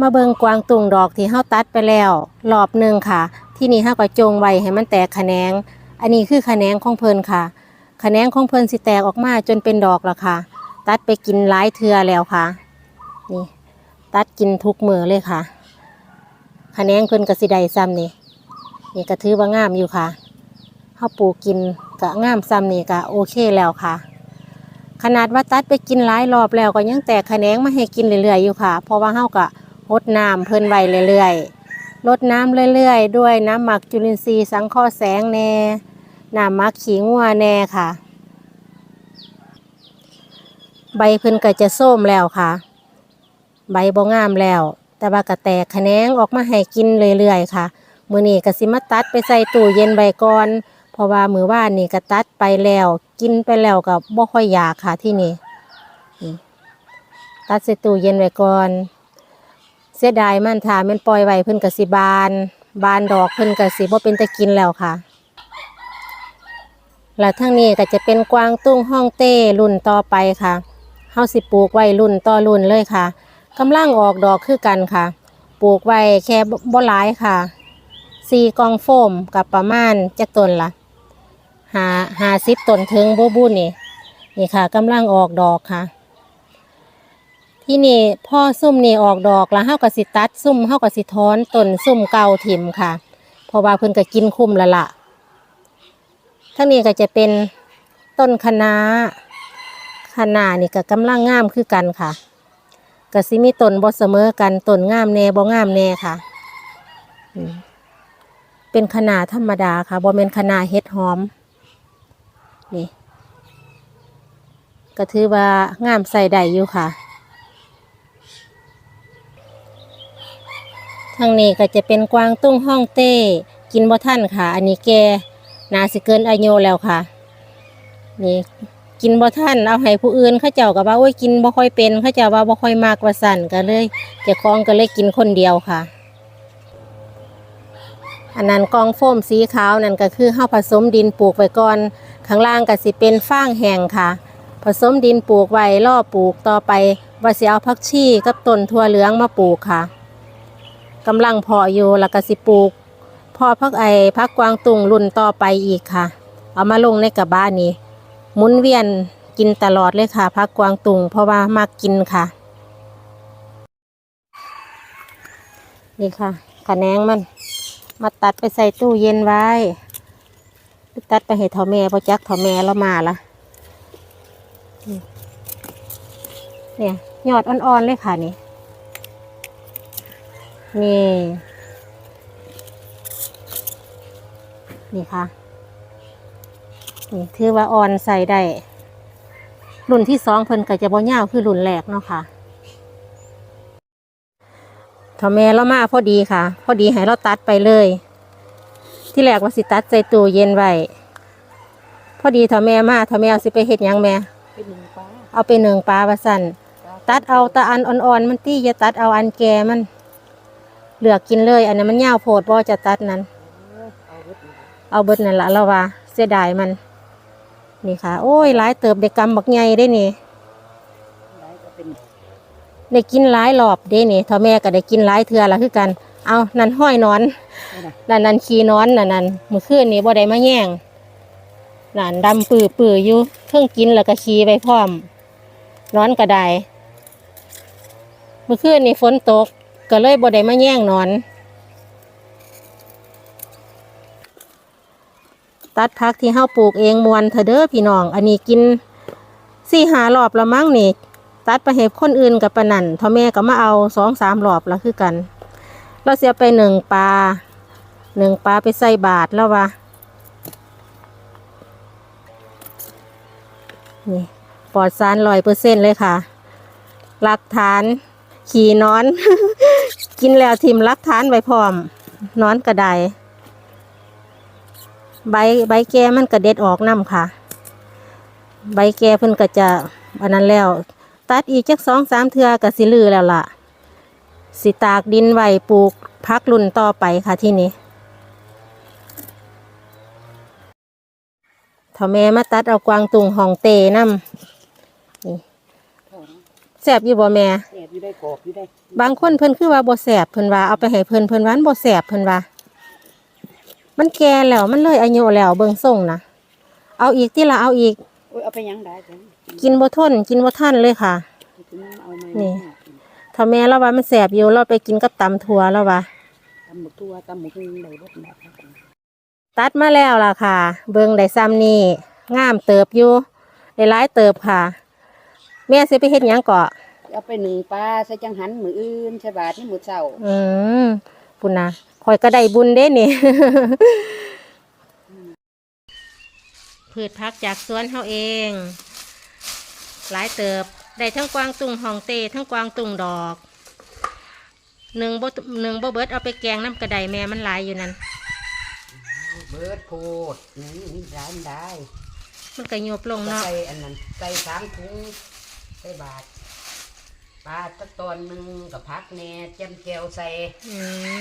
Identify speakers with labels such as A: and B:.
A: มาเบิงกวางตุงดอกที่เฮาตัดไปแล้วรอบหนึ่งค่ะ ที่นี่เฮาก็จงไว้ให้มันแตกแขนง อันนี้คือแขนงของเพิ่นค่ะแขนงของเพิ่นสิแตกออกมาจนเป็นดอกแล้วค่ะ ตัดไปกินหลายเทือแล้วค่ะ นี่ ตัดกินทุกมือเลยค่ะแขนงเพิ่นก็สิได้ซ้ำนี่นี่ก็ถือว่างามอยู่ค่ะเฮาปลูกกินก็งามซ้ำนี่ก็โอเคแล้วค่ะขนาดว่าตัดไปกินหลายรอบแล้วก็ยังแตกแขนงมาให้กินเรื่อยๆอยู่ค่ะ เพราะว่าเฮาก็ รดน้ำเพิ่นไว้เรื่อยๆรดน้ำเรื่อยๆ ด้วยน้ำหมักจุลินทรีย์สังเคราะห์แสงแน่น้ำหมักขี้งัวแน่ค่ะ ใบเพิ่นก็จะส้มแล้วค่ะ ใบบ่งามแล้ว แต่ว่าก็แตกแขนงออกมาให้กินเรื่อยๆค่ะมือนี้ก็สิมาตัดไปใส่ตู้เย็นไว้ก่อนเพราะว่ามือวานนี่ก็ตัดไปแล้ว กินไปแล้วก็บ่ค่อยอยากค่ะที่นี่ตัดใส่ตู้เย็นไว้ก่อน สียดายมันถ้ามันปล่อยไว้เพิ่นก็สิบาน บานดอกเพิ่นก็สิบ่เป็นตะกินแล้วค่ะแล้วทั้งนี้ก็จะเป็นกวางตุ้งห้องเต้รุ่นต่อไปค่ะเฮาสิปลูกไว้รุ่นต่อรุ่นเลยค่ะกำลังออกดอกคือกันค่ะ ปลูกไว้แค่บ่หลายค่ะสี่กองโฟมกับประมาณจักต้นละหาหาสิบต้นถึงบูบูนี่นี่ค่ะกำลังออกดอกค่ะ ที่นี่พ่อซุ่มนี่ออกดอกแล้วเฮาก็สิตัดซุ่มเฮาก็สิถอนต้นซุ่มเก่าถิ่มค่ะ เพราะว่าเพิ่นก็กินคุ้มละละทั้งนี้ก็จะเป็นต้นคะน้าคะน้านี่ก็กำลังงามคือกันค่ะก็สิมีต้นบ่เสมอกันต้นงามแน่บ่งามแน่ค่ะ เป็นคะน้าธรรมดาค่ะบ่แม่นคะน้าเฮ็ดหอมนี่ก็ถือว่างามใส่ได้อยู่ค่ะางนี้ก็จะเป็นกวางตุ้งห้องเต้ กินบ่ท่านค่ะ อันนี้แกนาสิเกินอายุแล้วค่ะ นี่กินบ่ท่านเอาให้ผู้อื่นเขาเจ้าก็ว่าโอ้ยกินบ่ค่อยเป็นเขาเจ้าว่าบ่ค่อยมากว่าสั่นก็เลยจะคล้องก็เลยกินคนเดียวค่ะ อันนั้นกองโฟมสีขาวนั่นก็คือเฮาผสมดินปลูกไว้ก่อนข้างล่างก็สิเป็นฟางแห้งค่ะ ผสมดินปลูกไว้ล่อปลูกต่อไปว่าสิเอาผักชีกับต้นทั่วเหลืองมาปลูกค่ะ กำลังเพาะอยู่แล้วก็สิปลูกเพอพักไอพักกวางตุงรุ่นต่อไปอีกค่ะ เอามาลงในกระบะนี้หมุนเวียนกินตลอดเลยค่ะพักกวางตุงเพราะว่ามักกินค่ะ นี่ค่ะขะแนงมัน มาตัดไปใส่ตู้เย็นไว้ ตัดไปให้เท่าแม่พอจักเท่าแม่แล้วมาละเนี่ยยอดอ่อนๆเลยค่ะนี่ นี่ นี่ค่ะ นี่ถือว่าอ่อนใส่ได้ รุ่นที่สองเพิ่นก็จะบ่ยาวคือรุ่นแรกเนาะค่ะเท่าแม่เรามาพอดีค่ะ พอดีให้เราตัดไปเลย ที่แรกว่าสิตัดใส่ตู้เย็นไว้พอดีเท่าแม่มาเท่าแม่เอาสิไปเฮ็ดหยังแม่
B: เป็นหนึ่งป้า
A: เอาไปหนึ่งปลาว่าสั่นตัดเอาแตะอันอ่อนๆมันตี้อย่าตัดเอาอันแก่มัน เหลือกกินเลย อันนั้นมันยาวโพดบ่จะตัดนั้น
B: เอาเบิดนั่
A: นละเราว่าเสียดายมัน นี่ค่ะ โอ้ยหลายเติบได้กกำบักใหญ่ได้นี่
B: ได้ก็เป็น
A: ได้กินหลายรอบเด้นี่ท่าแม่ก็ได้กินหลายเทื่อละคือกัน เอานั่นห้อยนอน
B: นั่น
A: นันขีนอนนั่นนั่นมื้อคืนนี้บ่ได้มาแย่งนั่นดำปื้อปื้ออยู่เพิ่งกินแล้วก็ขีไปพร้อมนอนก็ได้เมื่อคืนนี้ฝนตก ก็เลยบ่ได้มาแย่งนอน ตัดพักที่เฮาปลูกเองมวนเถอเด้อพี่น้อง อันนี้กินสี่หารอบละมั้งนี่ตัดไปให้คนอื่นกับปะนันท่อแม่ก็มาเอาสองสามรอบล้วคือกัน เราเสียไปหนึ่งปลาหนึ่งปลาไปใส่บาทแล้ววะนี่ปลอดสารร้อยเปอร์เซ็นต์เลยค่ะ หลักฐาน ขี่นอน กินแล้วทิมหลักฐานไว้พร้อม นอนกระไดใบใบแก่มันกระเด็ดออกน้ำค่ะ ใบแก่เพิ่นก็จะอันนั้นแล้ว ตัดอีกจักสองสามเทือกับสิลือแล้วล่ะ สิตากดินไว้ปลูกพักรุ่นต่อไปค่ะที่นี้ถ้าแม่มาตัดเอากวางตุงหองเตน้ำนี่ แสบอยู่บ่แม่
B: แอบอยู่ได้กรอบอยู่ได้
A: บางคนเพิ่นคือว่าบ่แสบเพิ่นว่าเอาไปให้เพิ่นเพิ่นว่ามันบ่แสบเพิ่นว่า มันแก่แล้วมันเลยอายุแล้วเบิ่งส่งนะเอาอีกที่ละเอาอีก
B: โอ้ยเอาไปยังได้จัง
A: กินบ่ทนกินบ่ทันเลยค่ะ
B: กินเอาไหม
A: นี่ ถ้าแม่เราว่ามันแสบอยู่เราไปกินกับตำถั่วแล้วว่า
B: ตำหมกตัวตำหมกนึ่งได้รสแบบนั้น
A: ตัดมาแล้วล่ะค่ะ เบิ่งได้ซ้ำนี่งามเติบอยู่ได้หลายเติบค่ะ แม่สิไปเฮ็ดหยังเกาะ
B: เอาไปหนึ่งปลาใส่จังหันมืออื่นใช่บาทนี่มือเช้า
A: อืมปุ่นนะคอยก็ได้บุญเด้นี่ พืชพักจากสวนเฮาเอง หลายเติบ ได้ทั้งกวางตุงหองเตทั้งกวางตุงดอกหนึ่งบ่หนึ่งบ่เบิดเอาไปแกงน้ำกระไดแม่มันหลายอยู่นั่น
B: เบิดโพดนี่นี่ได้มันได้
A: มันก็โยบลงเนาะ
B: ใส่อันนั้นใส่สามถุง ใส่บาทปลาตะตอนหนึ่งกับพักแหน่แจมแก้วใส่
A: อืม